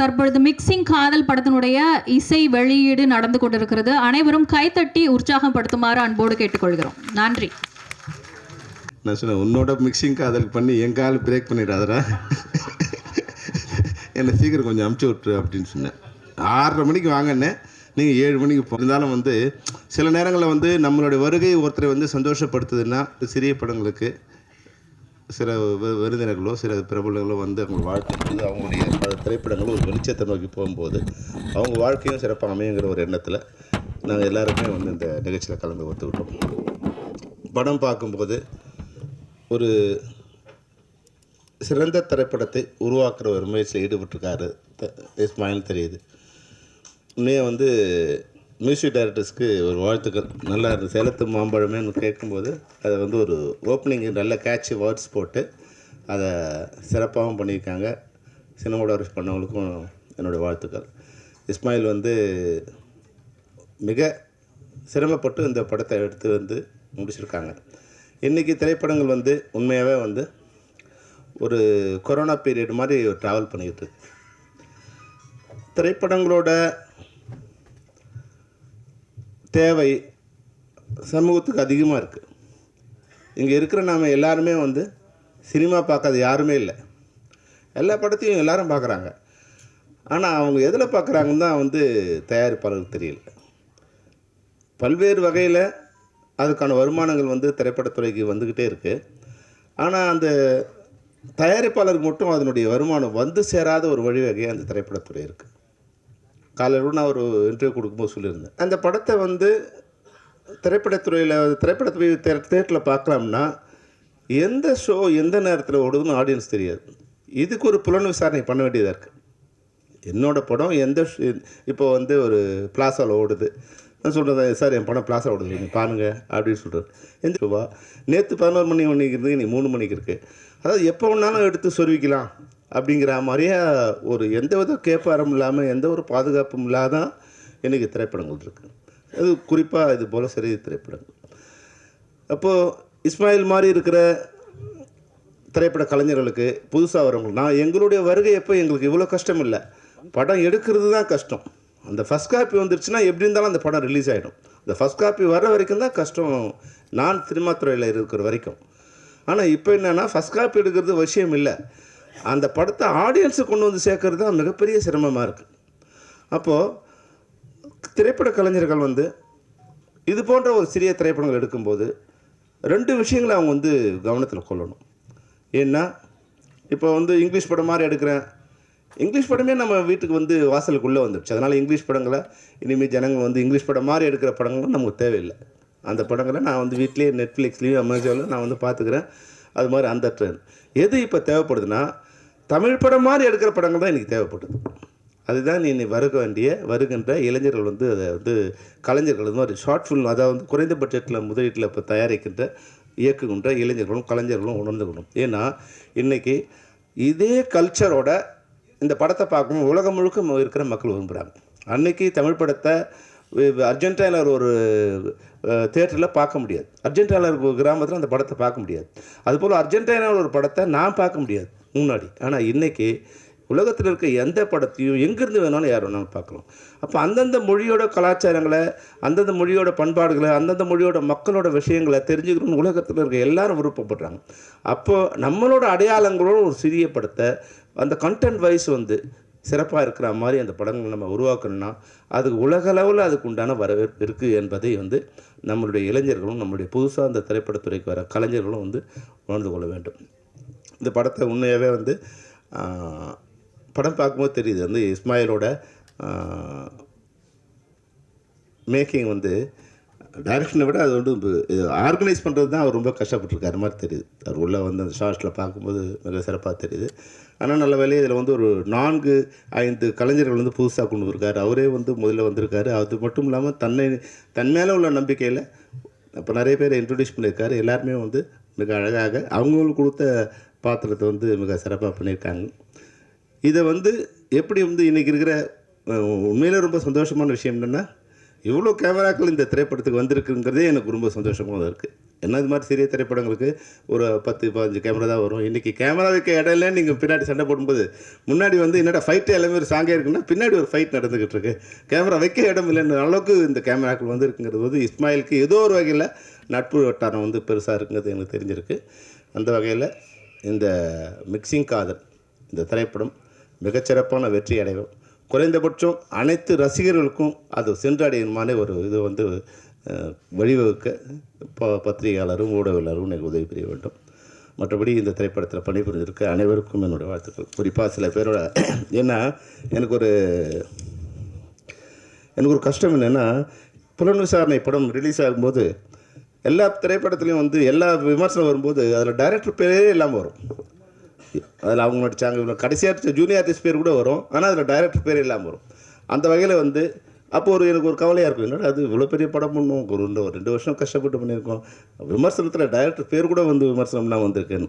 தற்பொழுது மிக்சிங் காதல் படத்தினுடைய இசை வெளியீடு நடந்து கொண்டிருக்கிறது. அனைவரும் கைத்தட்டி உற்சாகப்படுத்துமாறு அன்போடு கேட்டுக்கொள்கிறோம். நன்றி. நான் சொன்னேன் உன்னோட மிக்சிங் காதல் பண்ணி என் கால் பிரேக் பண்ணிடாதரா என்னை சீக்கிரம் கொஞ்சம் அமுச்சு விட்டுரு அப்படின்னு சொன்னேன். ஆறரை மணிக்கு வாங்கினேன் நீங்கள் ஏழு மணிக்கு இருந்தாலும் வந்து சில நேரங்களில் வந்து நம்மளுடைய வருகை ஒருத்தரை வந்து சந்தோஷப்படுத்துதுன்னா சிறிய படங்களுக்கு சில வி- விருந்தினர்களோ சில பிரபலங்களோ வந்து அவங்க வாழ்த்தும்போது அவங்களுடைய பல திரைப்படங்களும் ஒரு வெளிச்சத்தை நோக்கி போகும்போது அவங்க வாழ்க்கையும் சிறப்பாக அமையுங்கிற ஒரு எண்ணத்தில் நாங்கள் எல்லாருமே வந்து இந்த நிகழ்ச்சியில் கலந்து ஒத்துக்கிட்டோம். படம் பார்க்கும்போது ஒரு சிறந்த திரைப்படத்தை உருவாக்குற ஒரு முயற்சியில் ஈடுபட்டிருக்காரு த- இஸ்மாயில் தெரியுது. உண்மையாக வந்து மியூசிக் டைரக்டர்ஸ்க்கு ஒரு வாழ்த்துக்கள். நல்லா இருந்தது சேலத்து மாம்பழமேன்னு கேட்கும்போது அதை வந்து ஒரு ஓப்பனிங் நல்ல கேட்சி வேர்ட்ஸ் போட்டு அதை சிறப்பாகவும் பண்ணியிருக்காங்க. சினிமாடோரிஸ் பண்ணவங்களுக்கும் என்னுடைய வாழ்த்துக்கள். இஸ்மாயில் வந்து மிக சிரமப்பட்டு இந்த படத்தை எடுத்து வந்து முடிச்சிருக்காங்க. இன்றைக்கி திரைப்படங்கள் வந்து உண்மையாகவே வந்து ஒரு கொரோனா பீரியட் மாதிரி ட்ராவல் பண்ணிக்கிட்டு இருக்கு. திரைப்படங்களோட தேவை சமூகத்துக்கு அதிகமாக இருக்குது இங்கே இருக்கிற நாம் எல்லாருமே வந்து சினிமா பார்க்காத யாருமே இல்லை. எல்லா படத்தையும் எல்லாரும் பார்க்குறாங்க. ஆனால் அவங்க எதில் பார்க்குறாங்கன்னு தான் வந்து தயாரிப்பாளருக்கு தெரியல. பல்வேறு வகையில் அதுக்கான வருமானங்கள் வந்து திரைப்படத்துறைக்கு வந்துக்கிட்டே இருக்குது ஆனால் அந்த தயாரிப்பாளருக்கு மட்டும் அதனுடைய வருமானம் வந்து சேராத ஒரு வழிவகையாக அந்த திரைப்படத்துறை இருக்குது காலையில் நான் ஒரு இன்டர்வியூ கொடுக்கும்போது சொல்லியிருந்தேன். அந்த படத்தை வந்து திரைப்படத்துறையில் திரைப்படத்துறை தேட்டரில் பார்க்கலாம்னா எந்த ஷோ எந்த நேரத்தில் ஓடுதுன்னு ஆடியன்ஸ் தெரியாது. இதுக்கு ஒரு புலன் விசாரணை பண்ண வேண்டியதாக இருக்குது என்னோடய படம் எந்த இப்போ வந்து ஒரு பிளாசாவில் ஓடுது. நான் சொல்கிறேன் சார் என் படம் பிளாசா ஓடுது. நீங்கள் பாருங்க அப்படின்னு சொல்கிறேன் எந்த ரூபா நேற்று பதினோரு மணி மணிக்கு இருந்து நீ மூணு மணிக்கு இருக்குது அதாவது எப்போ வேணாலும் எடுத்து சொருவிக்கலாம் அப்படிங்கிற மாதிரியே ஒரு எந்த வித கேப்பாரம் இல்லாமல் எந்த ஒரு பாதுகாப்பும் இல்லாத இன்றைக்கி திரைப்படங்கள் இருக்குது அது குறிப்பாக இது போல் சிறிய திரைப்படங்கள். அப்போது இஸ்மாயில் மாதிரி இருக்கிற திரைப்பட கலைஞர்களுக்கு புதுசாக வரவங்க நான் எங்களுடைய வருகை எப்போ எங்களுக்கு இவ்வளோ கஷ்டம் இல்லை. படம் எடுக்கிறது தான் கஷ்டம். அந்த ஃபஸ்ட் காப்பி வந்துருச்சுன்னா எப்படி இருந்தாலும் அந்த படம் ரிலீஸ் ஆகிடும் அந்த ஃபஸ்ட் காப்பி வர வரைக்கும் தான் கஷ்டம். நான் சினிமா துறையில் இருக்கிற வரைக்கும். ஆனால் இப்போ என்னென்னா ஃபஸ்ட் காப்பி எடுக்கிறது விஷயம் இல்லை. அந்த படத்தை ஆடியன்ஸை கொண்டு வந்து சேர்க்கறது தான் மிகப்பெரிய சிரமமாக இருக்குது அப்போது திரைப்பட கலைஞர்கள் வந்து இது போன்ற ஒரு சிறிய திரைப்படங்கள் எடுக்கும்போது ரெண்டு விஷயங்களை அவங்க வந்து கவனத்தில் கொள்ளணும். ஏன்னா இப்போ வந்து இங்கிலீஷ் படம் மாதிரி எடுக்கிறேன். இங்கிலீஷ் படமே நம்ம வீட்டுக்கு வந்து வாசலுக்குள்ளே வந்துடுச்சு. அதனால் இங்கிலீஷ் படங்களை இனிமேல் ஜனங்கள் வந்து இங்கிலீஷ் படம் மாதிரி எடுக்கிற படங்களும் நமக்கு தேவையில்லை. அந்த படங்களை நான் வந்து வீட்லேயே நெட்ஃப்ளிக்ஸ்லேயும் அமேசானில் நான் வந்து பார்த்துக்கிறேன். அது மாதிரி அந்த ட்ரெண்ட் எது இப்போ தேவைப்படுதுன்னா தமிழ் படம் மாதிரி எடுக்கிற படங்கள் தான் எனக்கு தேவைப்படுது அதுதான் நீ வருக வேண்டிய வருகின்ற இளைஞர்கள் வந்து அதை வந்து கலைஞர்கள் வந்து ஒரு ஷார்ட் ஃபில்ம் அதாவது வந்து குறைந்த பட்ஜெட்டில் முதலீட்டில் இப்போ தயாரிக்கின்ற இயக்குகின்ற இளைஞர்களும் கலைஞர்களும் உணர்ந்துக்கணும் ஏன்னா இன்றைக்கி இதே கல்ச்சரோட இந்த படத்தை பார்க்கணும் உலகம் முழுக்க இருக்கிற மக்கள் விரும்புகிறாங்க அன்னைக்கு தமிழ் படத்தை அர்ஜென்டினாவில் ஒரு தேட்டரில் பார்க்க முடியாது. அர்ஜென்டினாவில் ஒரு கிராமத்தில் அந்த படத்தை பார்க்க முடியாது. அதுபோல் அர்ஜென்டினாவில் ஒரு படத்தை நான் பார்க்க முடியாது. முன்னாடி. ஆனால் இன்றைக்கி உலகத்தில் இருக்க எந்த படத்தையும் எங்கேருந்து வேணாலும் யார் வேணாலும் பார்க்கலாம். அப்போ அந்தந்த மொழியோட கலாச்சாரங்களை அந்தந்த மொழியோட பண்பாடுகளை அந்தந்த மொழியோட மக்களோட விஷயங்களை தெரிஞ்சுக்கணும்னு உலகத்தில் இருக்க எல்லாரும் விருப்பப்படுறாங்க. அப்போது நம்மளோட அடையாளங்களோட ஒரு சிறிய படத்தை அந்த கண்டென்ட் வைஸ் வந்து சிறப்பாக இருக்கிற மாதிரி அந்த படங்களை நம்ம உருவாக்கணும்னா அதுக்கு உலகளவில் அதுக்கு உண்டான வரவேற்பு இருக்குது என்பதை வந்து நம்மளுடைய இளைஞர்களும் நம்மளுடைய புதுசாக அந்த திரைப்படத்துறைக்கு வர கலைஞர்களும் வந்து உணர்ந்து கொள்ள வேண்டும். இந்த படத்தை உண்மையாகவே வந்து படம் பார்க்கும்போது தெரியுது. வந்து இஸ்மாயிலோட மேக்கிங் வந்து டைரக்ஷனை விட அது வந்து ஆர்கனைஸ் பண்ணுறது தான் அவர் ரொம்ப கஷ்டப்பட்டிருக்காரு மாதிரி தெரியுது. அவர் உள்ளே வந்து அந்த ஷார்ட்ஸில் பார்க்கும்போது மிக சிறப்பாக தெரியுது. ஆனால் நல்ல வேலையை இதில் வந்து ஒரு நான்கு ஐந்து கலைஞர்கள் வந்து புதுசாக கொண்டு வந்திருக்காரு. அவரே வந்து முதல்ல வந்திருக்காரு. அது மட்டும் இல்லாமல் தன்னை தன் மேலே உள்ள நம்பிக்கையில் இப்போ நிறைய பேர் இன்ட்ரடியூஸ் பண்ணியிருக்காரு. எல்லாருமே வந்து மிக அழகாக அவங்களுக்கு கொடுத்த பாத்திரத்தை வந்து மிக சிறப்பாக பண்ணியிருக்காங்க. இதை வந்து எப்படி வந்து இன்றைக்கி இருக்கிற உண்மையிலே ரொம்ப சந்தோஷமான விஷயம் என்னென்னா இவ்வளோ கேமராக்கள் இந்த திரைப்படத்துக்கு வந்திருக்குங்கிறதே எனக்கு ரொம்ப சந்தோஷமாக இருக்குது என்ன இது மாதிரி சிறிய திரைப்படங்களுக்கு ஒரு பத்து பதினஞ்சு கேமரா தான் வரும். இன்றைக்கி கேமரா வைக்க இடம் இல்லை நீங்கள் பின்னாடி சண்டை போடும்போது முன்னாடி வந்து என்னடா ஃபைட்டு எல்லாமே ஒரு சாங்கே இருக்குன்னா பின்னாடி ஒரு ஃபைட் நடந்துக்கிட்டு இருக்கு. கேமரா வைக்க இடம் இல்லைன்ற அளவுக்கு இந்த கேமராக்கள் வந்துருக்குங்கிறது வந்து இஸ்மாயிலுக்கு ஏதோ ஒரு வகையில் நட்பு வட்டாரம் வந்து பெருசாக இருக்குங்கிறது எனக்கு தெரிஞ்சிருக்கு. அந்த வகையில் இந்த மிக்சிங் காதல் இந்த திரைப்படம் மிகச்சிறப்பான வெற்றி அடையும் குறைந்தபட்சம் அனைத்து ரசிகர்களுக்கும் அது சென்றடையுமான ஒரு இது வந்து வழிவகுக்க ப பத்திரிகையாளரும் ஊடகவியலாளரும் எனக்கு உதவி புரிய வேண்டும். மற்றபடி இந்த திரைப்படத்தில் பணிபுரிஞ்சிருக்க அனைவருக்கும் என்னுடைய வாழ்த்துக்கள். குறிப்பாக சில பேரோட ஏன்னா எனக்கு ஒரு எனக்கு ஒரு கஷ்டம் என்னென்னா புலன் விசாரணை படம் ரிலீஸ் ஆகும்போது எல்லா திரைப்படத்துலையும் வந்து எல்லா விமர்சனம் வரும்போது அதில் டைரக்டர் பேரே இல்லாமல் வரும். அதில் அவங்க நடித்தாங்க கடைசியாக ஜூனியர் ஆர்டிஸ்ட் பேர் கூட வரும். ஆனால் அதில் டைரக்டர் பேர் இல்லாமல் வரும். அந்த வகையில் வந்து அப்போ ஒரு எனக்கு ஒரு கவலையாக இருக்கும். என்னடா அது இவ்வளோ பெரிய படம் பண்ணும்? ஒரு ரெண்டு ஒரு ரெண்டு வருஷம் கஷ்டப்பட்டு பண்ணியிருக்கோம். விமர்சனத்தில் டைரக்டர் பேர் கூட வந்து விமர்சனம்னா வந்திருக்கேன்